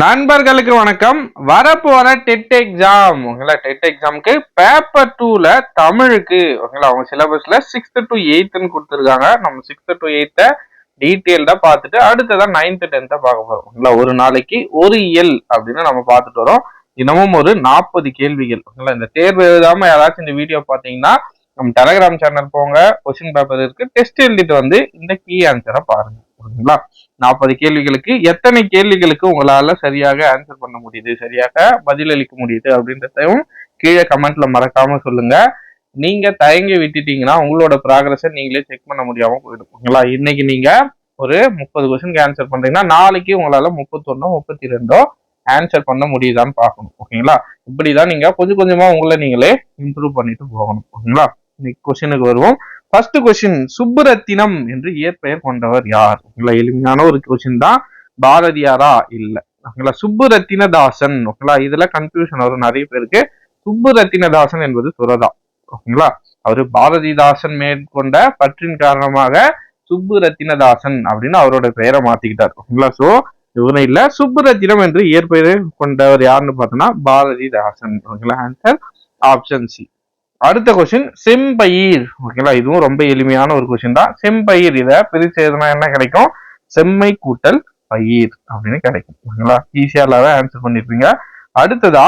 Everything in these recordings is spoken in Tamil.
நண்பர்களுக்கு வணக்கம். வரப்போற டெட் எக்ஸாம் உங்களா டெட் எக்ஸாமுக்கு பேப்பர் டூல தமிழுக்கு உங்களா அவங்க சிலபஸ்ல சிக்ஸ்த் டு எயித்துன்னு கொடுத்துருக்காங்க. நம்ம சிக்ஸ்த் டு எயித்த டீட்டெயில்டா பார்த்துட்டு அடுத்ததான் நைன்த் டென்த்தை பார்க்க போறோம். உங்களா ஒரு நாளைக்கு ஒரு இயல் அப்படின்னு நம்ம பார்த்துட்டு வரோம். தினமும் ஒரு நாற்பது கேள்விகள் உங்களா இந்த தேர்வு எழுதாம யாராச்சும் இந்த வீடியோ பார்த்தீங்கன்னா நம்ம டெலகிராம் சேனல் போங்க. கொஸ்டின் பேப்பர் இருக்கு. டெஸ்ட் எழுதிட்டு வந்து இந்த கீ ஆன்சரை பாருங்க. ஓகேங்களா? நாற்பது கேள்விகளுக்கு எத்தனை கேள்விகளுக்கு உங்களால சரியாக ஆன்சர் பண்ண முடியுது சரியாக பதிலளிக்க முடியுது அப்படின்றதையும் கீழே கமெண்ட்ல மறக்காம சொல்லுங்க. நீங்க தயங்கி விட்டுட்டீங்கன்னா உங்களோட ப்ராக்ரஸை நீங்களே செக் பண்ண முடியாம போயிடும் ஓகேங்களா? இன்னைக்கு நீங்க ஒரு முப்பது கொஸ்டினுக்கு ஆன்சர் பண்றீங்கன்னா நாளைக்கு உங்களால முப்பத்தொன்னோ முப்பத்தி ரெண்டோ ஆன்சர் பண்ண முடியுதான்னு பார்க்கணும் ஓகேங்களா? இப்படிதான் நீங்க கொஞ்சம் கொஞ்சமா உங்களை நீங்களே இம்ப்ரூவ் பண்ணிட்டு போகணும் ஓகேங்களா? இன்னைக்கு கொஸ்டினுக்கு வருவோம். ஃபர்ஸ்ட் கொஸ்டின் சுப்புரத்தினம் என்று இயற்பெயர் கொண்டவர் யார்? உங்களை எளிமையான ஒரு கொஸ்டின் தான். பாரதியாரா? இல்ல. ஓகேங்களா சுப்புரத்தினதாசன் ஓகேங்களா? இதுல கன்ஃபியூஷன் வரும். நிறைய பேருக்கு சுப்புரத்தினதாசன் என்பது சுரதா. ஓகேங்களா? அவரு பாரதிதாசன் மேற்கொண்ட பற்றின் காரணமாக சுப்புரத்தினதாசன் அப்படின்னு அவரோட பெயரை மாத்திக்கிட்டார். ஓகேங்களா? சோ இவரும் இல்ல. சுப்புரத்தினம் என்று இயற்பெயர் கொண்டவர் யாருன்னு பார்த்தோம்னா பாரதிதாசன். ஓகேங்களா? ஆன்சர் ஆப்ஷன் சி அடுத்த கொஸ்டின் செம்பயிர். ஓகேங்களா இதுவும் ரொம்ப எளிமையான ஒரு கொஸ்டின் தான். செம்பயிர் இதை பிரிச்சு எதுனா என்ன கிடைக்கும்? செம்மை கூட்டல் பயிர் அப்படின்னு கிடைக்கும். ஓகேங்களா? ஈஸியா இல்லாத ஆன்சர் பண்ணிருப்பீங்க. அடுத்ததா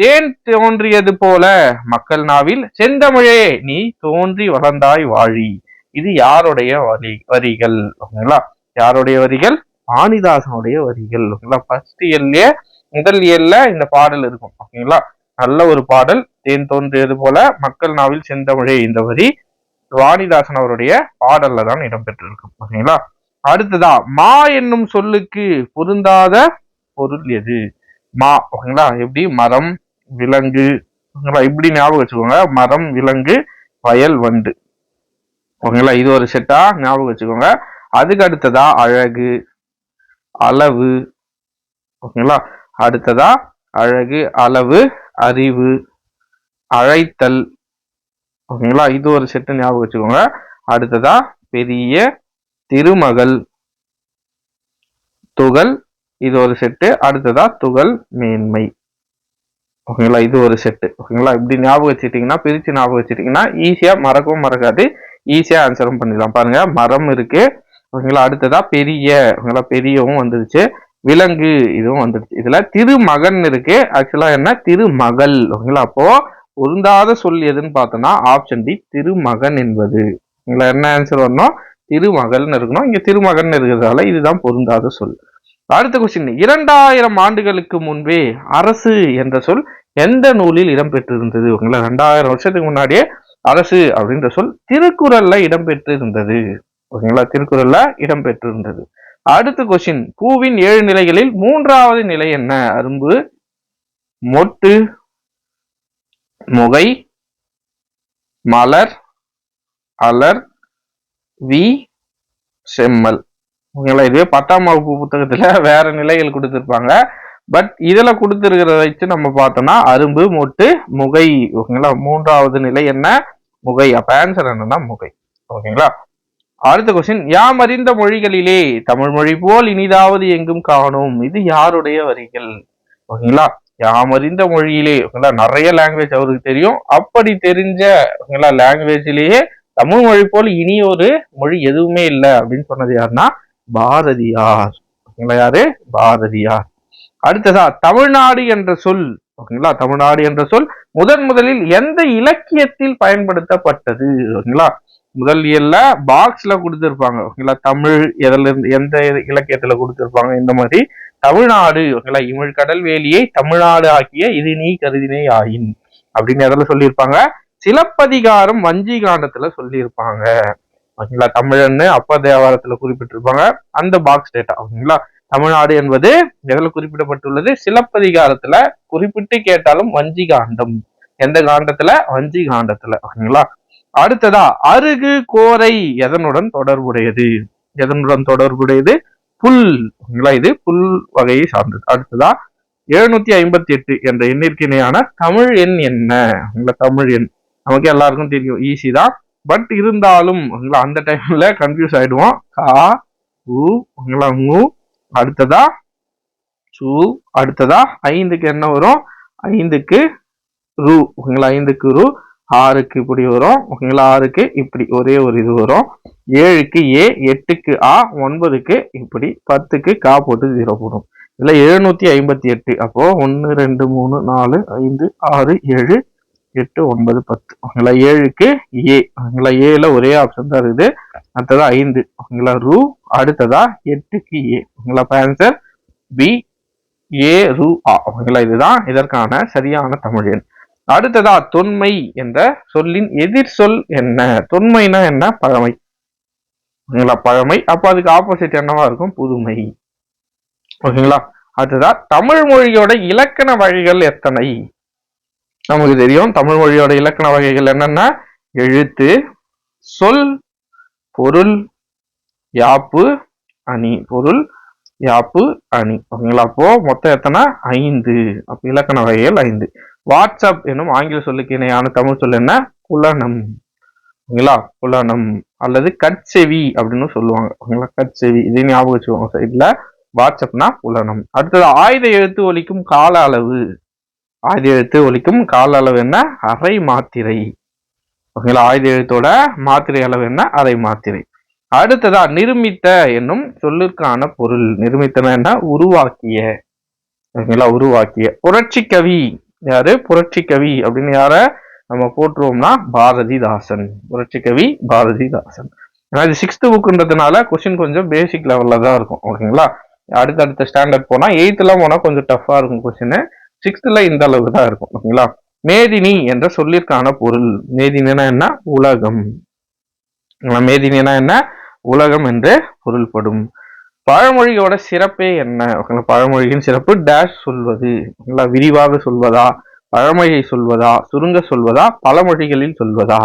தேன் தோன்றியது போல மக்கள் நாவில் செந்தமிழே நீ தோன்றி வளர்ந்தாய் வாழி. இது யாருடைய வரி வரிகள்? ஓகேங்களா? யாருடைய வரிகள்? வாணிதாசனுடைய வரிகள். ஓகேங்களா? ஃபர்ஸ்ட் இயர்லயே முதல் இயர்ல இந்த பாடல் இருக்கும். ஓகேங்களா? நல்ல ஒரு பாடல். தேன் தோன்றியது போல மக்கள் நாவில் செந்தமிழே இந்த வரி. வாணிதாசன் அவருடைய பாடல்ல தான் இடம்பெற்றிருக்கும் ஓகேங்களா அடுத்ததா மா என்னும் சொல்லுக்கு பொருந்தாத பொருள் எது? மா ஓகேங்களா? எப்படி? மரம் விலங்கு ஓகேங்களா? இப்படி ஞாபகம் வச்சுக்கோங்க. மரம் விலங்கு வயல் வண்டு. ஓகேங்களா? இது ஒரு செட்டா ஞாபகம் வச்சுக்கோங்க. அதுக்கு அடுத்ததா அழகு அளவு. ஓகேங்களா? அடுத்ததா அழகு அளவு அறிவு அழைத்தல். ஓகேங்களா? இது ஒரு செட்டு ஞாபகம் வச்சுக்கோங்க. அடுத்ததா பெரிய திருமகள். துகள் இது ஒரு செட்டு. அடுத்ததா துகள் மேன்மை. ஓகேங்களா? இது ஒரு செட்டு. ஓகேங்களா? இப்படி ஞாபகம் வச்சுட்டீங்கன்னா பிரிச்சு ஞாபகம் வச்சுட்டீங்கன்னா ஈஸியா மறக்கவும் மறக்காது. ஈஸியா ஆன்சரும் பண்ணிடலாம். பாருங்க மரம் இருக்கு. ஓகேங்களா? அடுத்ததா பெரிய. ஓகேங்களா? பெரியவும் வந்துருச்சு. விலங்கு இதுவும் வந்துடுச்சு. இதுல திருமகன் இருக்கு. ஆக்சுவலா என்ன? திருமகள். ஓகேங்களா? அப்போ பொருந்தாத சொல் எதுன்னு பார்த்தோம்னா ஆப்ஷன் டி திருமகன் என்பது. ஓகேங்களா என்ன ஆன்சர் வரணும்? திருமகள்னு இருக்கணும். இங்க திருமகன் இருக்கிறதால இதுதான் பொருந்தாத சொல். அடுத்த கொஸ்டின் இரண்டாயிரம் ஆண்டுகளுக்கு முன்பே அரசு என்ற சொல் எந்த நூலில் இடம்பெற்றிருந்தது? ஓகேங்களா? ரெண்டாயிரம் வருஷத்துக்கு முன்னாடியே அரசு அப்படின்ற சொல் திருக்குறள்ல இடம்பெற்றிருந்தது. ஓகேங்களா? திருக்குறள்ல இடம்பெற்றிருந்தது. அடுத்த கொஸ்டின் பூவின் ஏழு நிலைகளில் மூன்றாவது நிலை என்ன? அரும்பு மொட்டு முகை மலர் அலர் வி செம்மல். ஓகேங்களா? இதுவே பத்தாம் வகுப்பு புத்தகத்துல வேற நிலைகள் கொடுத்துருப்பாங்க. பட் இதுல கொடுத்துருக்கிறத வச்சு நம்ம பார்த்தோம்னா அரும்பு மொட்டு முகை. ஓகேங்களா? மூன்றாவது நிலை என்ன? முகை. அப்ப ஆன்சர் என்னன்னா முகை. ஓகேங்களா? அடுத்த கொஸ்டின் யாம் அறிந்த மொழிகளிலே தமிழ் மொழி போல் இனிதாவது எங்கும் காணும்? இது யாருடைய வரிகள்? ஓகேங்களா? யாம் அறிந்த மொழியிலே ஓகேங்களா? நிறைய லாங்குவேஜ் அவருக்கு தெரியும். அப்படி தெரிஞ்ச ஓகேங்களா லாங்குவேஜிலேயே தமிழ் மொழி போல் இனி ஒரு மொழி எதுவுமே இல்லை அப்படின்னு சொன்னது யாருன்னா பாரதியார். ஓகேங்களா யாரு? பாரதியார். அடுத்ததா தமிழ்நாடு என்ற சொல் ஓகேங்களா தமிழ்நாடு என்ற சொல் முதன் முதலில் எந்த இலக்கியத்தில் பயன்படுத்தப்பட்டது? ஓகேங்களா? முதல் இயல்ல பாக்ஸ்ல கொடுத்துருப்பாங்க. ஓகேங்களா? தமிழ் எதுல இருந்து எந்த இலக்கியத்துல கொடுத்துருப்பாங்க? இந்த மாதிரி தமிழ்நாடு ஓகேங்களா? இமிழ் கடல் வேலியை தமிழ்நாடு ஆக்கிய இது நீ கருதினே ஆயின் அப்படின்னு எதில் சொல்லியிருப்பாங்க? சிலப்பதிகாரம் வஞ்சி காண்டத்துல சொல்லியிருப்பாங்க. ஓகேங்களா? தமிழன்னு அப்ப தேவாரத்துல குறிப்பிட்டிருப்பாங்க. அந்த பாக்ஸ் டேட்டா ஓகேங்களா? தமிழ்நாடு என்பது எதில் குறிப்பிடப்பட்டுள்ளது? சிலப்பதிகாரத்துல குறிப்பிட்டு கேட்டாலும் வஞ்சி காண்டம். எந்த காண்டத்துல? வஞ்சி காண்டத்துல ஓகேங்களா? அடுத்ததா அருகு கோரை எதனுடன் தொடர்புடையது? எதனுடன் தொடர்புடையது? புல் இது? புல் வகையை சார்ந்தது. அடுத்ததா எழுநூத்தி ஐம்பத்தி எட்டு என்ற எண்ணிற்கு இணையான தமிழ் எண் என்ன? தமிழ் எண். நமக்கு எல்லாருக்கும் தெரியும். ஈஸி தான். பட் இருந்தாலும் அந்த டைம்ல கன்ஃபியூஸ் ஆயிடுவோம். கா உ உங்களா உ. அடுத்ததா சு. அடுத்ததா ஐந்துக்கு என்ன வரும்? ஐந்துக்கு ரூ. உங்களை ஐந்துக்கு ரூ. ஆறுக்கு இப்படி வரும் ஓகேங்களா? ஆறுக்கு இப்படி ஒரே ஒரு இது வரும். ஏழுக்கு ஏ எட்டுக்கு ஆ ஒன்பதுக்கு இப்படி பத்துக்கு கா போட்டு ஜீரோ போடும். இதுல எழுநூத்தி ஐம்பத்தி எட்டு. அப்போ ஒன்று ரெண்டு மூணு நாலு ஐந்து ஆறு ஏழு எட்டு ஒன்பது பத்து. ஓகேங்களா? ஏழுக்கு ஏ. ஓகேங்களா? ஏல ஒரே ஆப்ஷன் தான் இருக்குது. அடுத்ததா ஐந்து. ஓகேங்களா? ரூ. அடுத்ததா எட்டுக்கு ஏ. ஓகேங்களா? ஆன்சர் பி ஏ ரூ ஆ. ஓகேங்களா? இதுதான் இதற்கான சரியான தமிழ் எண். அடுத்ததா தொன்மை என்ற சொல்லின் எதிர் சொல் என்ன? தொன்மைனா என்ன? பழமை. ஓகேங்களா பழமை. அப்ப அதுக்கு ஆப்போசிட் என்னவா இருக்கும்? புதுமை. ஓகேங்களா அடுத்ததா தமிழ் மொழியோட இலக்கண வகைகள் எத்தனை? நமக்கு தெரியும். தமிழ் மொழியோட இலக்கண வகைகள் என்னன்னா? எழுத்து சொல் பொருள் யாப்பு அணி. பொருள் யாப்பு அணி. ஓகேங்களா அப்போ மொத்தம் எத்தனை? ஐந்து. அப்ப இலக்கண வகைகள் ஐந்து. வாட்ஸ்அப் என்னும் ஆங்கில சொல்லுக்கு இணையான தமிழ் சொல் என்ன? புலனம். ஓகேங்களா? புலனம். அல்லது கட்செவி அப்படின்னு சொல்லுவாங்க. ஓகேங்களா? கட்செவி. இதே ஞாபகம் வச்சுக்கோங்க சைட்ல வாட்ஸ்அப்னா புலனம். அடுத்தது ஆயுத எழுத்து ஒலிக்கும் கால அளவு. ஆயுத எழுத்து ஒலிக்கும் கால அளவு என்ன? அரை மாத்திரை. ஓகேங்களா? ஆயுத எழுத்தோட மாத்திரை அளவு என்ன? அரை மாத்திரை. அடுத்ததா நிருமித்த என்னும் சொல்லிற்கான பொருள். நிர்மித்தன என்ன? உருவாக்கிய. ஓகேங்களா? உருவாக்கிய. புரட்சி கவி. யாரு? புரட்சி கவி அப்படின்னு யார நம்ம போட்டுருவோம்னா பாரதிதாசன். புரட்சி கவி பாரதிதாசன். ஏன்னா இது சிக்ஸ்த் புக்குன்றதுனால கொஸ்டின் கொஞ்சம் பேசிக் லெவலில் தான் இருக்கும். ஓகேங்களா அடுத்தடுத்த ஸ்டாண்டர்ட் போனால் எயித்துலாம் போனால் கொஞ்சம் டஃப்பாக இருக்கும் கொஸ்டின் சிக்ஸ்த்தில் இந்த அளவுக்கு தான் இருக்கும். ஓகேங்களா மேதினி என்ற சொல்லிற்கான பொருள். மேதினா என்ன? உலகம். மேதினா என்ன? உலகம் என்று பொருள்படும். பழமொழியோட சிறப்பே என்ன? ஓகேங்களா பழமொழியின் சிறப்பு டேஷ் சொல்வது. ஓகேங்களா விரிவாக சொல்வதா? பழமொழியை சொல்வதா? சுருங்க சொல்வதா? பழமொழிகளில் சொல்வதா?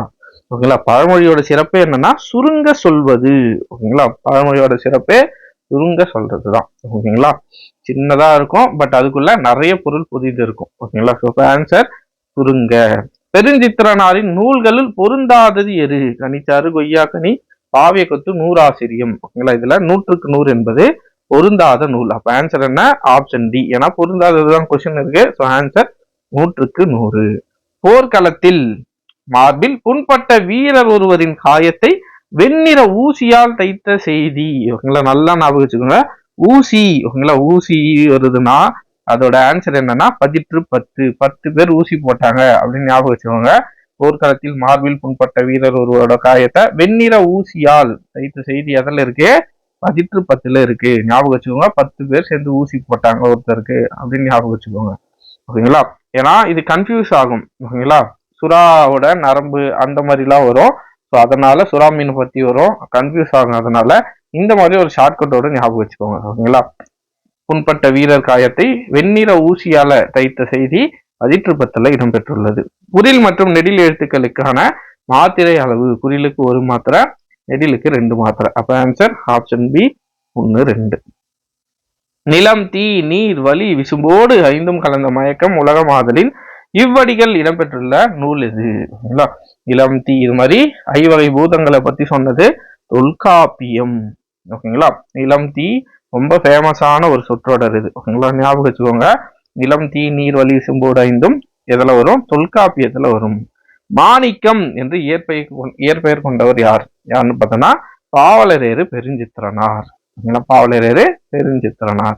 ஓகேங்களா பழமொழியோட சிறப்பே என்னன்னா சுருங்க சொல்வது. ஓகேங்களா பழமொழியோட சிறப்பே சுருங்க சொல்றதுதான். ஓகேங்களா சின்னதா இருக்கும் பட் அதுக்குள்ள நிறைய பொருள் புதிது இருக்கும். ஓகேங்களா ஸோ ஆன்சர் சுருங்க. பெருஞ்சித்திரனாரின் நூல்களில் பொருந்தாதது எது கனிச்சாறு கொய்யா கனி பாவிய கொத்து நூறாசிரியம். ஓகேங்களா? இதுல நூற்றுக்கு நூறு என்பது பொருந்தாத நூல். அப்ப ஆன்சர் என்ன? ஆப்ஷன் டி ஏன்னா பொருந்தாததுதான் கொஸ்டின் இருக்கு. ஸோ ஆன்சர் நூற்றுக்கு நூறு. போர்க்களத்தில் மார்பில் புண்பட்ட வீரர் ஒருவரின் காயத்தை வெண்ணிற ஊசியால் தைத்த செய்தி. ஓகேங்களா? நல்லா ஞாபகம் வச்சுக்கோங்க. ஊசி. ஓகேங்களா? ஊசி வருதுன்னா அதோட ஆன்சர் என்னன்னா பதிற்று பத்து. பத்து பேர் ஊசி போட்டாங்க அப்படின்னு ஞாபகம் வச்சுக்கோங்க. போர்க்களத்தில் மார்பில் புண்பட்ட வீரர் ஒருவரோட காயத்தை வெண்ணிற ஊசியால் தைத்த செய்தி எதில் இருக்கு. பதிற்று பத்துல இருக்கு. ஞாபகம் வச்சுக்கோங்க பத்து பேர் சேர்ந்து ஊசி போட்டாங்க ஒருத்தருக்கு. அப்படின்னு ஞாபகம் வச்சுக்கோங்க. ஓகேங்களா? ஏன்னா இது கன்ஃபியூஸ் ஆகும். ஓகேங்களா? சுறாவோட நரம்பு அந்த மாதிரிலாம் வரும். ஸோ அதனால சுறா மீன் பத்தி வரும். கன்ஃபியூஸ் ஆகும் அதனால. இந்த மாதிரி ஒரு ஷார்ட்கட்டோட ஞாபகம் வச்சுக்கோங்க. ஓகேங்களா? புண்பட்ட வீரர் காயத்தை வெண்ணிற ஊசியால தைத்த செய்தி பதிற்றுப்பத்தில் இடம்பெற்றுள்ளது. புரில் மற்றும் நெடில் எழுத்துக்களுக்கான மாத்திரை அளவு குரிலுக்கு ஒரு மாத்திரை நெடிலுக்கு ரெண்டு மாத்திரை. அப்போ ஆன்சர் ஆப்ஷன் பி ஒன்று ரெண்டு. நிலம் தீ நீர் வலி விசும்போடு ஐந்தும் கலந்த மயக்கம் உலகமாதலின் இவ்வடிகள் இடம்பெற்றுள்ள நூல் இது ஓகேங்களா இளம் தீ இது மாதிரி ஐவகை பூதங்களை பத்தி சொன்னது தொல்காப்பியம். ஓகேங்களா? இளம் தீ ரொம்ப ஃபேமஸான ஒரு சொற்றொடர் இது. ஓகேங்களா? ஞாபகம் வச்சுக்கோங்க. நிலம் தீ நீர் வலி சிம்போடு ஐந்தும் எதில் வரும்? தொல்காப்பியத்துல வரும். மாணிக்கம் என்று இயற்பெயர் இயற்பெயர் கொண்டவர் யார்? யாருன்னு பார்த்தோம்னா பாவலரேறு பெருஞ்சித்திரனார். பாவலரேறு பெருஞ்சித்திரனார்.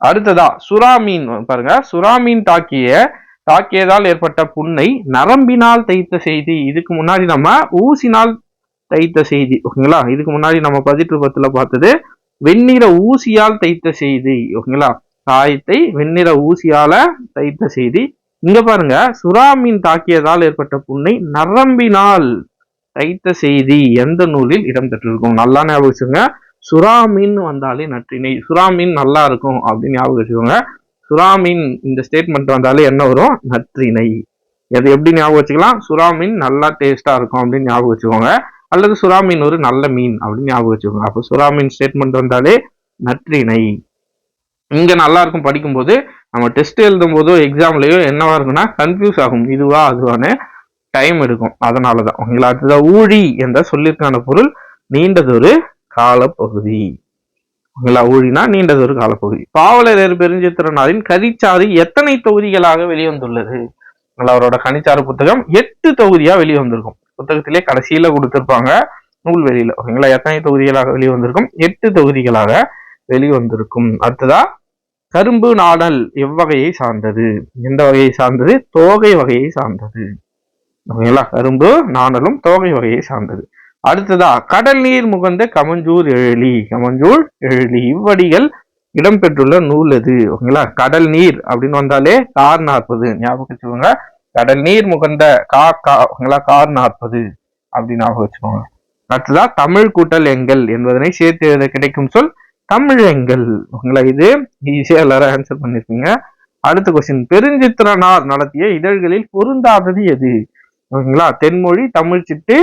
அடுத்ததா சுறாமீன் பாருங்க. சுறாமீன் தாக்கிய தாக்கியதால் ஏற்பட்ட புண்ணை நரம்பினால் தைத்த செய்தி. இதுக்கு முன்னாடி நம்ம ஊசினால் தைத்த செய்தி. ஓகேங்களா? இதுக்கு முன்னாடி நம்ம பதிற்று பத்துல பார்த்தது வெண்ணிற ஊசியால் தைத்த செய்தி. ஓகேங்களா? காயத்தை வெண்ணிற ஊசியால தைத்த செய்தி. இங்க பாருங்க சுறாமீன் தாக்கியதால் ஏற்பட்ட புண்ணை நரம்பினால் தைத்த செய்தி எந்த நூலில் இடம்பெற்றிருக்கும்? நல்லா ஞாபகம் வச்சுக்கோங்க. சுறாமீன் வந்தாலே நற்றினை. சுறாமீன் நல்லா இருக்கும் அப்படின்னு ஞாபகம் வச்சுக்கோங்க. சுறாமீன் இந்த ஸ்டேட்மெண்ட் வந்தாலே என்ன வரும்? நற்றினை. அது எப்படி ஞாபகம் வச்சுக்கலாம்? சுறாமீன் நல்லா டேஸ்டா இருக்கும் அப்படின்னு ஞாபகம் வச்சுக்கோங்க. அல்லது சுறாமீன் ஒரு நல்ல மீன் அப்படின்னு ஞாபகம் வச்சுக்கோங்க. அப்போ சுறாமீன் ஸ்டேட்மெண்ட் வந்தாலே நற்றினை. இங்கே நல்லா இருக்கும் படிக்கும்போது நம்ம டெஸ்ட் எழுதும் போதோ எக்ஸாம்லயோ என்னவா இருக்கும்னா கன்ஃபியூஸ் ஆகும். இதுவா அதுவான்னு டைம் எடுக்கும். அதனாலதான். உங்களை அதுதான் ஊழி என்ற சொல்லிற்கான பொருள் நீண்டதொரு காலப்பகுதி. ஓகேங்களா? ஊழினா நீண்டதொரு காலப்பகுதி. பாவலரேறு பெருஞ்சித்திரனாரின் கரிச்சாறு எத்தனை தொகுதிகளாக வெளிவந்துள்ளது? அவரோட கனிச்சாறு புத்தகம் எட்டு தொகுதியா வெளிவந்திருக்கும். புத்தகத்திலே கடைசியில கொடுத்திருப்பாங்க நூல் வெளியில ஓகேங்களா? எத்தனை தொகுதிகளாக வெளிவந்திருக்கும்? எட்டு தொகுதிகளாக வெளிவந்திருக்கும். அடுத்ததா கரும்பு நாடல் எவ்வகையை சார்ந்தது? எந்த வகையை சார்ந்தது? தோகை வகையை சார்ந்தது. ஓகேங்களா? கரும்பு நாடலும் தோகை வகையை சார்ந்தது. அடுத்ததா கடல் நீர் முகந்த கமஞ்சூர் எழிலி. கமஞ்சூர் எழிலி. இவ்வடிகள் இடம்பெற்றுள்ள நூல் எது? ஓகேங்களா? கடல் நீர் அப்படின்னு வந்தாலே கார் நாற்பது. ஞாபகம் வச்சுக்கோங்க. கடல் நீர் முகந்த கா கா ஓகேங்களா? கார் நாற்பது அப்படின்னு ஞாபகம் வச்சுக்கோங்க. அடுத்ததா தமிழ் கூட்டல் எங்கள் என்பதனை சேர்த்து எழுத கிடைக்கும் சொல் தமிழெங்கள் உங்களை இது ஈஸியா எல்லாரும் ஆன்சர் பண்ணிருக்கீங்க அடுத்த கொஸ்டின் பெருஞ்சித்திரனார் நடத்திய இதழ்களில் பொருந்தாதது எது? ஓகேங்களா? தென்மொழி தமிழ் சிட்டு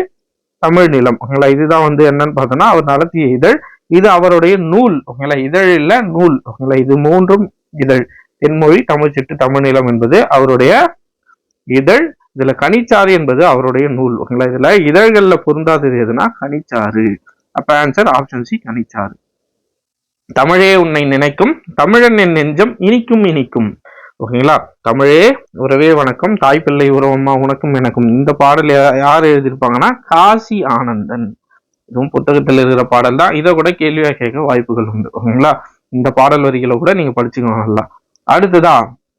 தமிழ் நிலம். ஓகேங்களா இதுதான் வந்து என்னன்னு பார்த்தோம்னா அவர் நடத்திய இதழ். இது அவருடைய நூல். ஓகேங்களா இதழ் இல்ல நூல். ஓகேங்களா இது மூன்றும் இதழ். தென்மொழி தமிழ் சிட்டு தமிழ் நிலம் என்பது அவருடைய இதழ். இதுல கனிச்சாறு என்பது அவருடைய நூல். ஓகேங்களா இதுல இதழ்கள்ல பொருந்தாதது எதுனா கனிச்சாறு. அப்ப ஆன்சர் ஆப்ஷன் சி கனிச்சாறு. தமிழே உன்னை நினைக்கும் தமிழன் என் நெஞ்சம் இனிக்கும் இனிக்கும். ஓகேங்களா? தமிழே உறவே வணக்கம். தாய் பிள்ளை உறவம்மா உனக்கும் எனக்கும். இந்த பாடல் யார் எழுதியிருப்பாங்கன்னா காசி ஆனந்தன். இதுவும் புத்தகத்தில் இருக்கிற பாடல் தான். இதை கூட கேள்வியாக கேட்க வாய்ப்புகள் உண்டு. ஓகேங்களா? இந்த பாடல் வரிகளை கூட நீங்க படிச்சுக்கோங்க நல்லா. அடுத்ததா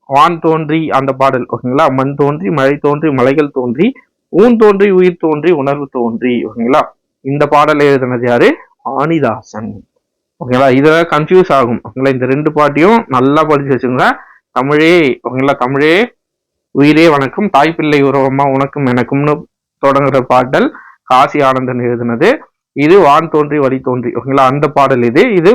வான் தோன்றி அந்த பாடல். ஓகேங்களா? மண் தோன்றி மழை தோன்றி மலைகள் தோன்றி ஊன் தோன்றி உயிர் தோன்றி உணர்வு தோன்றி. ஓகேங்களா? இந்த பாடல் எழுதினது யாரு? ஆணிதாசன் ஓகேங்களா இதில் கன்ஃபியூஸ் ஆகும். ஓகேங்களா? இந்த ரெண்டு பாட்டையும் நல்லா படித்து வச்சுங்க தமிழே ஓகேங்களா? தமிழே உயிரே வணக்கம். தாய்ப்பிள்ளை உறவமா உனக்கும் எனக்கும்னு தொடங்குற பாடல் காசி ஆனந்தன் எழுதினது. இது வான் தோன்றி வழி தோன்றி ஓகேங்களா? அந்த பாடல் இது. இது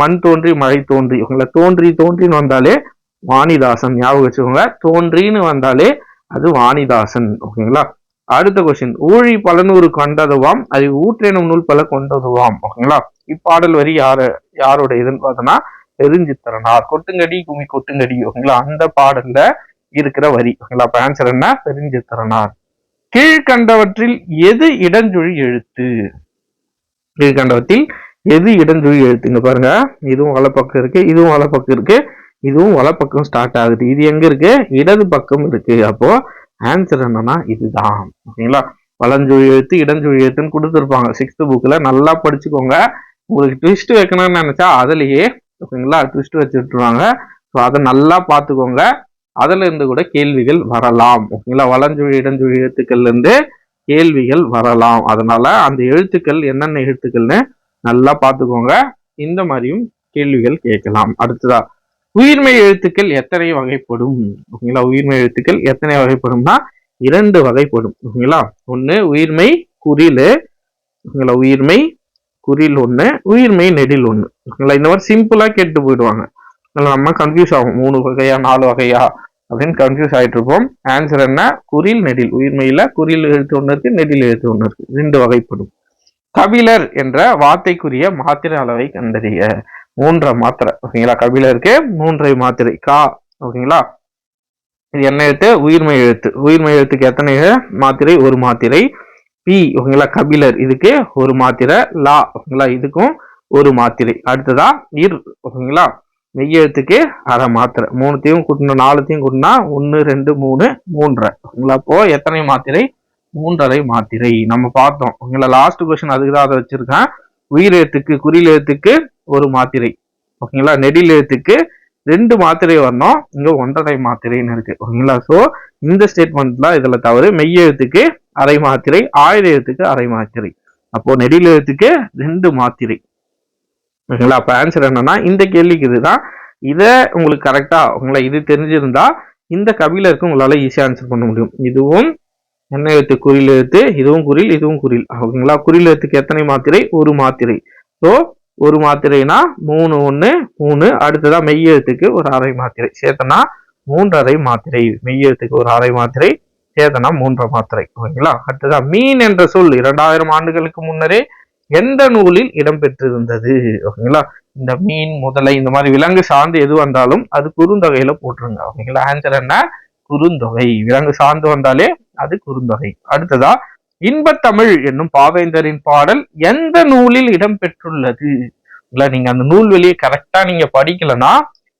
மண் தோன்றி மழை தோன்றி ஓகேங்களா? தோன்றி தோன்றின்னு வந்தாலே வாணிதாசன் ஞாபகம் வச்சுக்கோங்க. தோன்றின்னு வந்தாலே அது வாணிதாசன் ஓகேங்களா? அடுத்த கொஸ்டின் ஊழி பலனூறு கண்டதுவாம் அது ஊற்றெனும் நூல் பல கொண்டதுவாம் ஓகேங்களா? இப்பாடல் வரி யாரு யாரோட இதுன்னு பார்த்தோம்னா பெருஞ்சித்திரனார். கொட்டுங்கடி குமி கொட்டுங்கடி ஓகேங்களா? அந்த பாடல்ல இருக்கிற வரி ஓகேங்களா? அப்ப ஆன்சர் என்ன? பெருஞ்சித்திரனார். கீழ்கண்டவற்றில் எது இடஞ்சுழி எழுத்து? கீழ்கண்டவற்றில் எது இடஞ்சுழி எழுத்துங்க பாருங்க. இதுவும் வலப்பக்கம் இருக்கு இதுவும் வலப்பக்கம் இருக்கு இதுவும் வலப்பக்கம் ஸ்டார்ட் ஆகுது. இது எங்க இருக்கு? இடது பக்கம் இருக்கு. அப்போ ஆன்சர் என்னன்னா இதுதான். ஓகேங்களா? வலஞ்சுழி எழுத்து இடஞ்சுழி எழுத்துன்னு கொடுத்துருப்பாங்க. சிக்ஸ்த் புக்ல நல்லா படிச்சுக்கோங்க. உங்களுக்கு ட்விஸ்ட் வைக்கணும்னு நினச்சா அதுலேயே ஓகேங்களா ட்விஸ்ட் வச்சு விட்டுருவாங்க ஸோ அதை நல்லா பார்த்துக்கோங்க. அதுல இருந்து கூட கேள்விகள் வரலாம். ஓகேங்களா? வளஞ்சுழி இடஞ்சுழி எழுத்துக்கள்லேருந்து கேள்விகள் வரலாம். அதனால அந்த எழுத்துக்கள் என்னென்ன எழுத்துக்கள்னு நல்லா பார்த்துக்கோங்க. இந்த மாதிரியும் கேள்விகள் கேட்கலாம். அடுத்ததா உயிர்மை எழுத்துக்கள் எத்தனை வகைப்படும்? ஓகேங்களா? உயிர்மை எழுத்துக்கள் எத்தனை வகைப்படும்னா இரண்டு வகைப்படும். ஓகேங்களா? ஒன்று உயிர்மை குறிலு ஓகேங்களா? உயிர்மை குறில் ஒன்று உயிர்மை நெடில் ஒன்று ஓகேங்களா இந்த மாதிரி சிம்பிளாக கேட்டு போயிடுவாங்க. நம்ம கன்ஃபியூஸ் ஆகும். மூணு வகையா நாலு வகையா அப்படின்னு கன்ஃபியூஸ் ஆகிட்டு இருப்போம். ஆன்சர் என்ன? குறில் நெடில். உயிர்மையில் குறில் எழுத்து ஒன்று இருக்குது நெடில் எழுத்து ஒன்று இருக்குது ரெண்டு வகைப்படும். கபிலர் என்ற வார்த்தைக்குரிய மாத்திரை அளவை கண்டறிய. மூன்றை மாத்திரை. ஓகேங்களா? கபிலருக்கு மூன்றை மாத்திரை. கா. ஓகேங்களா? இது என்ன எழுத்து? உயிர்மை எழுத்து. உயிர்மை எழுத்துக்கு எத்தனை மாத்திரை? ஒரு மாத்திரை. பி ஓகேங்களா கபிலர். இதுக்கு ஒரு மாத்திரை லா ஓகேங்களா இதுக்கும் ஒரு மாத்திரை. அடுத்ததா இர் ஓகேங்களா மெய்யெழுத்துக்கு அரை மாத்திரை. மூணுத்தையும் கூட்டணும் நாலுத்தையும் கூட்டினா ஒன்று ரெண்டு மூணு மூன்றரை. ஓகேங்களா அப்போ எத்தனை மாத்திரை? மூன்றரை மாத்திரை. நம்ம பார்த்தோம். ஓகேங்களா லாஸ்ட் கொஸ்டின் அதுக்கு தான் அதை வச்சிருக்கேன். உயிர் எழுத்துக்கு குறியில் எழுத்துக்கு ஒரு மாத்திரை. ஓகேங்களா நெடில் எழுத்துக்கு ரெண்டு மாத்திரை வரணும். இங்க ஒன்றரை மாத்திரைன்னு இருக்கு. ஓகேங்களா? சோ இந்த ஸ்டேட்மெண்ட் தான் இதுல தவறு. மெய்யெழுத்துக்கு அரை மாத்திரை ஆயுத எழுத்துக்கு அரை மாத்திரை. அப்போ நெடில் எழுத்துக்கு ரெண்டு மாத்திரை. ஓகேங்களா? அப்ப ஆன்சர் என்னன்னா இந்த கேள்விக்கு இதுதான். இதை உங்களுக்கு கரெக்டா உங்களை இது தெரிஞ்சிருந்தா இந்த கபிலருக்கு உங்களால ஈஸியா ஆன்சர் பண்ண முடியும். இதுவும் என்ன எழுத்து குறில் எழுத்து இதுவும் குறில் இதுவும் குறில். ஓகேங்களா? குறில் எழுத்துக்கு எத்தனை மாத்திரை? ஒரு மாத்திரை. ஸோ ஒரு மாத்திரைனா மூணு ஒன்று மூணு. அடுத்ததாக மெய் எழுத்துக்கு ஒரு அரை மாத்திரை. சேர்த்தனா மூன்றரை மாத்திரை. மெய் எழுத்துக்கு ஒரு அரை மாத்திரை. சேர்த்தனா மூன்றரை மாத்திரை. ஓகேங்களா? அடுத்ததா மீன் என்ற சொல் இரண்டாயிரம் ஆண்டுகளுக்கு முன்னரே எந்த நூலில் இடம்பெற்றிருந்தது? ஓகேங்களா? இந்த மீன் முதலை இந்த மாதிரி விலங்கு சார்ந்து எது வந்தாலும் அது குறுந்தொகையில போட்டுருங்க. ஓகேங்களா? ஆன்சர் என்ன? குறுந்தொகை. விலங்கு சார்ந்து வந்தாலே அது குறுந்தொகை. அடுத்ததா இன்பத்தமிழ் என்னும் பாவேந்தரின் பாடல் எந்த நூலில் இடம்பெற்றுள்ளது? இல்லை நீங்க அந்த நூல்வெளியை கரெக்டா நீங்க படிக்கலன்னா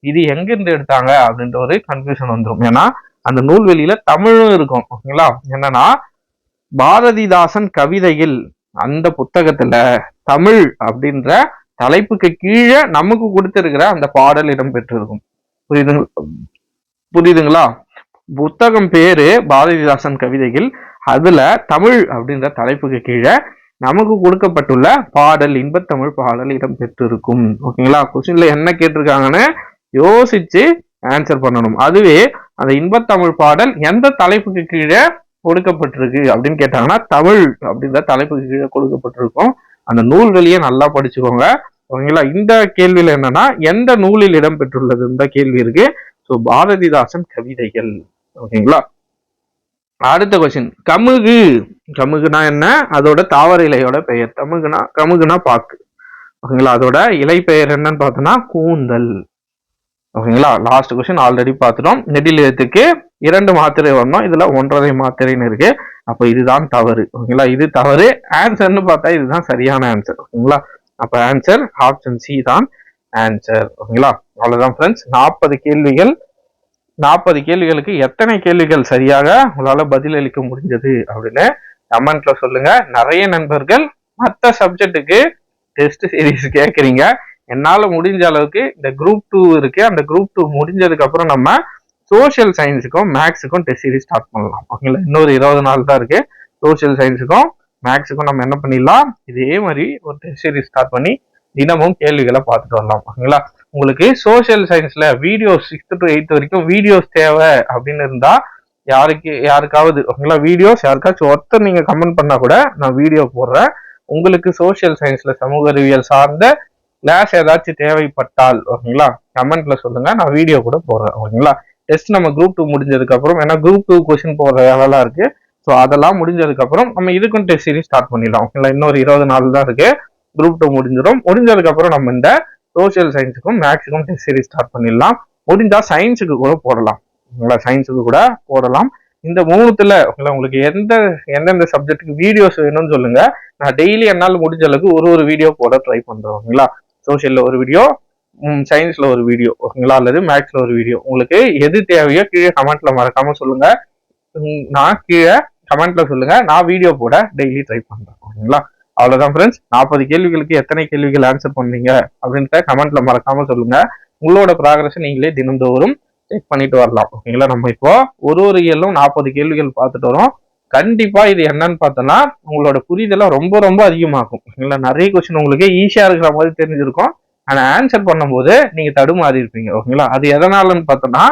இது எங்கிருந்து எடுத்தாங்க அப்படின்ற ஒரு கன்ஃபியூஷன் வந்துடும் ஏன்னா அந்த நூல்வெளியில தமிழும் இருக்கும் ஓகேங்களா? என்னன்னா பாரதிதாசன் கவிதையில் அந்த புத்தகத்துல தமிழ் அப்படின்ற தலைப்புக்கு கீழே நமக்கு கொடுத்திருக்கிற அந்த பாடல் இடம்பெற்றிருக்கும். புரியுதுங்க புரியுதுங்களா? புத்தகம் பேரு பாரதிதாசன் கவிதையில் அதில் தமிழ் அப்படின்ற தலைப்புக்கு கீழே நமக்கு கொடுக்கப்பட்டுள்ள பாடல் இன்பத்தமிழ் பாடல் இடம்பெற்றிருக்கும். ஓகேங்களா? கொஸ்டின்ல என்ன கேட்டிருக்காங்கன்னு யோசிச்சு ஆன்சர் பண்ணணும். அதுவே அந்த இன்பத்தமிழ் பாடல் எந்த தலைப்புக்கு கீழே கொடுக்கப்பட்டிருக்கு அப்படின்னு கேட்டாங்கன்னா தமிழ் அப்படின்ற தலைப்புக்கு கீழே கொடுக்கப்பட்டிருக்கும். அந்த நூல்களையே நல்லா படிச்சுக்கோங்க. ஓகேங்களா? இந்த கேள்வியில என்னன்னா எந்த நூலில் இடம்பெற்றுள்ளது? இந்த கேள்வி இருக்கு. ஸோ பாரதிதாசன் கவிதைகள். ஓகேங்களா? அடுத்த கொஸ்டின் கமுகு. கமுகுனா என்ன? அதோட தாவர இலையோட பெயர். கமுகுனா கமுகுனா பாக்கு. ஓகேங்களா? அதோட இலை பெயர் என்னன்னு பார்த்தோம்னா கூந்தல். ஓகேங்களா? லாஸ்ட் கொஸ்டின் ஆல்ரெடி பார்த்துட்டோம். நெடில் எழுத்துக்கு இரண்டு மாத்திரை வரணும். இதுல ஒன்றரை மாத்திரைன்னு இருக்கு. அப்போ இதுதான் தவறு. ஓகேங்களா? இது தவறு. ஆன்சர்னு பார்த்தா இதுதான் சரியான ஆன்சர் ஓகேங்களா? அப்ப ஆன்சர் ஆப்ஷன் சி தான் ஆன்சர் ஓகேங்களா? அவ்வளவுதான் ஃப்ரெண்ட்ஸ் நாற்பது கேள்விகள் நாற்பது கேள்விகளுக்கு எத்தனை கேள்விகள் சரியாக உங்களால பதிலளிக்க முடிஞ்சது அப்படின்னு கமெண்ட்ல சொல்லுங்க. நிறைய நண்பர்கள் மற்ற சப்ஜெக்ட்டுக்கு டெஸ்ட் சீரிஸ் கேட்குறீங்க என்னால் முடிஞ்ச அளவுக்கு இந்த குரூப் டூ இருக்கு. அந்த குரூப் டூ முடிஞ்சதுக்கு அப்புறம் நம்ம சோஷியல் சயின்ஸுக்கும் மேக்ஸுக்கும் டெஸ்ட் சீரீஸ் ஸ்டார்ட் பண்ணலாம். ஓகேங்களா? இன்னொரு இருபது நாள் தான் இருக்கு. சோஷியல் சயின்ஸுக்கும் மேக்ஸுக்கும் நம்ம என்ன பண்ணிடலாம்? இதே மாதிரி ஒரு டெஸ்ட் சீரீஸ் ஸ்டார்ட் பண்ணி தினமும் கேள்விகளை பார்த்துட்டு வரலாம். ஓகேங்களா? உங்களுக்கு சோஷியல் சயின்ஸ்ல வீடியோஸ் சிக்ஸ்த் டு எயித் வரைக்கும் வீடியோஸ் தேவை அப்படின்னு இருந்தா யாருக்கு யாருக்காவது ஓகேங்களா வீடியோஸ் யாருக்காச்சும் ஒருத்தர் நீங்க கமெண்ட் பண்ணா கூட நான் வீடியோ போடுறேன். உங்களுக்கு சோஷியல் சயின்ஸ்ல சமூக அறிவியல் சார்ந்த கிளாஸ் ஏதாச்சும் தேவைப்பட்டால் ஓகேங்களா? கமெண்ட்ல சொல்லுங்க நான் வீடியோ கூட போடுறேன் ஓகேங்களா? டெஸ்ட் நம்ம குரூப் டூ முடிஞ்சதுக்கு அப்புறம் ஏன்னா குரூப் டூ கொஸ்டின் போடுற வேலைலாம் இருக்கு. ஸோ அதெல்லாம் முடிஞ்சதுக்கு அப்புறம் நம்ம இதுக்கும் டெஸ்ட் சீரிஸ் ஸ்டார்ட் பண்ணிடலாம் ஓகேங்களா? இன்னொரு இருபது நாள் தான் இருக்கு. குரூப் டூ முடிஞ்சிடும் முடிஞ்சதுக்கு அப்புறம் நம்ம இந்த சோஷியல் சயின்ஸுக்கும் மேக்ஸுக்கும் டெஸ்ட் சீரிஸ் ஸ்டார்ட் பண்ணிடலாம். முடிஞ்சா சயின்ஸுக்கு கூட போடலாம். ஓகேங்களா சயின்ஸுக்கு கூட போடலாம். இந்த மூணுத்துல உங்களுக்கு எந்த எந்தெந்த சப்ஜெக்ட்டுக்கு வீடியோஸ் வேணும்னு சொல்லுங்க. நான் டெய்லி என்னால் முடிஞ்ச அளவுக்கு ஒரு ஒரு வீடியோ போட ட்ரை பண்றேன் ஓகேங்களா? சோசியல்ல ஒரு வீடியோ சயின்ஸ்ல ஒரு வீடியோ ஓகேங்களா? அல்லது மேக்ஸ்ல ஒரு வீடியோ உங்களுக்கு எது தேவையோ கீழே கமெண்ட்ல மறக்காம சொல்லுங்க. நான் கீழே கமெண்ட்ல சொல்லுங்க. நான் வீடியோ போட டெய்லி ட்ரை பண்றேன் ஓகேங்களா? அவ்வளோதான் ஃப்ரெண்ட்ஸ் நாற்பது கேள்விகளுக்கு எத்தனை கேள்விகள் ஆன்சர் பண்ணீங்க அப்படின்ட்டு கமெண்ட்ல மறக்காம சொல்லுங்க. உங்களோட ப்ராக்ரஸ் நீங்களே தினந்தோறும் செக் பண்ணிட்டு வரலாம். ஓகேங்களா நம்ம இப்போ ஒரு ஒரு இயலும் நாற்பது கேள்விகள் பார்த்துட்டு வரோம். கண்டிப்பா இது என்னன்னு பார்த்தோம்னா உங்களோட புரிதெல்லாம் ரொம்ப ரொம்ப அதிகமாகும். ஓகேங்களா நிறைய கொஸ்டின் உங்களுக்கு ஈஸியா இருக்கிற மாதிரி தெரிஞ்சிருக்கும். ஆனா ஆன்சர் பண்ணும்போது நீங்க தடுமாறி இருப்பீங்க. ஓகேங்களா அது எதனாலன்னு பார்த்தோம்னா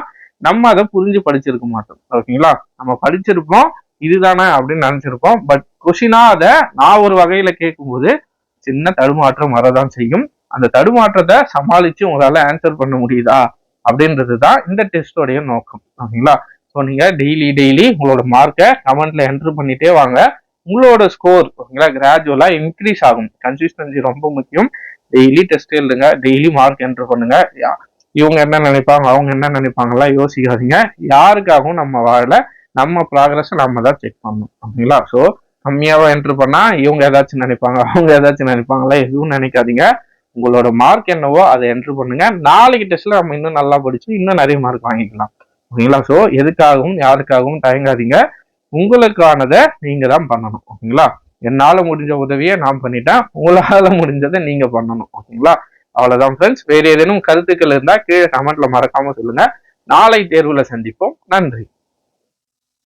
நம்ம அதை புரிஞ்சு படிச்சிருக்க மாட்டோம். ஓகேங்களா நம்ம படிச்சிருப்போம். இதுதானே அப்படின்னு நினைச்சிருப்போம் பட் கொஷினா அதை நான் ஒரு வகையில கேட்கும்போது சின்ன தடுமாற்றம் வரதான் செய்யும். அந்த தடுமாற்றத்தை சமாளிச்சு உங்களால ஆன்சர் பண்ண முடியுதா அப்படின்றது தான் இந்த டெஸ்டோடைய நோக்கம். ஓகேங்களா ஸோ நீங்க டெய்லி டெய்லி உங்களோட மார்க்கை கமெண்ட்ல என்ட்ரு பண்ணிட்டே வாங்க. உங்களோட ஸ்கோர் ஓகேங்களா கிராஜுவலா இன்க்ரீஸ் ஆகும். கன்சிஸ்டன்சி ரொம்ப முக்கியம். டெய்லி டெஸ்ட் எழுதுங்க. டெய்லி மார்க் என்ட்ரு பண்ணுங்க. யா- இவங்க என்ன நினைப்பாங்க? அவங்க என்ன நினைப்பாங்கலாம் யோசிக்காதீங்க. யாருக்காகவும் நம்ம வாழல நம்ம ப்ராக்ரஸை நம்ம தான் செக் பண்ணணும். ஓகேங்களா ஸோ கம்மியாவா என்ட்ரு பண்ணா இவங்க ஏதாச்சும் நினைப்பாங்க அவங்க ஏதாச்சும் நினைப்பாங்களா? எதுவும் நினைக்காதீங்க. உங்களோட மார்க் என்னவோ அதை என்ட்ரு பண்ணுங்க. நாளைக்கு டெஸ்ட்ல நம்ம இன்னும் நல்லா படிச்சு இன்னும் நிறைய மார்க் வாங்கிக்கலாம். ஓகேங்களா ஸோ எதுக்காகவும் யாருக்காகவும் தயங்காதீங்க. உங்களுக்கானதை நீங்க தான் பண்ணணும். ஓகேங்களா என்னால முடிஞ்ச உதவியை நான் பண்ணிட்டேன். உங்களால முடிஞ்சதை நீங்க பண்ணணும். ஓகேங்களா அவ்வளவுதான் ஃப்ரெண்ட்ஸ் வேறு ஏதேனும் கருத்துக்கள் இருந்தா கீழே கமெண்ட்ல மறக்காம சொல்லுங்க. நாளை தேர்வுல சந்திப்போம். நன்றி.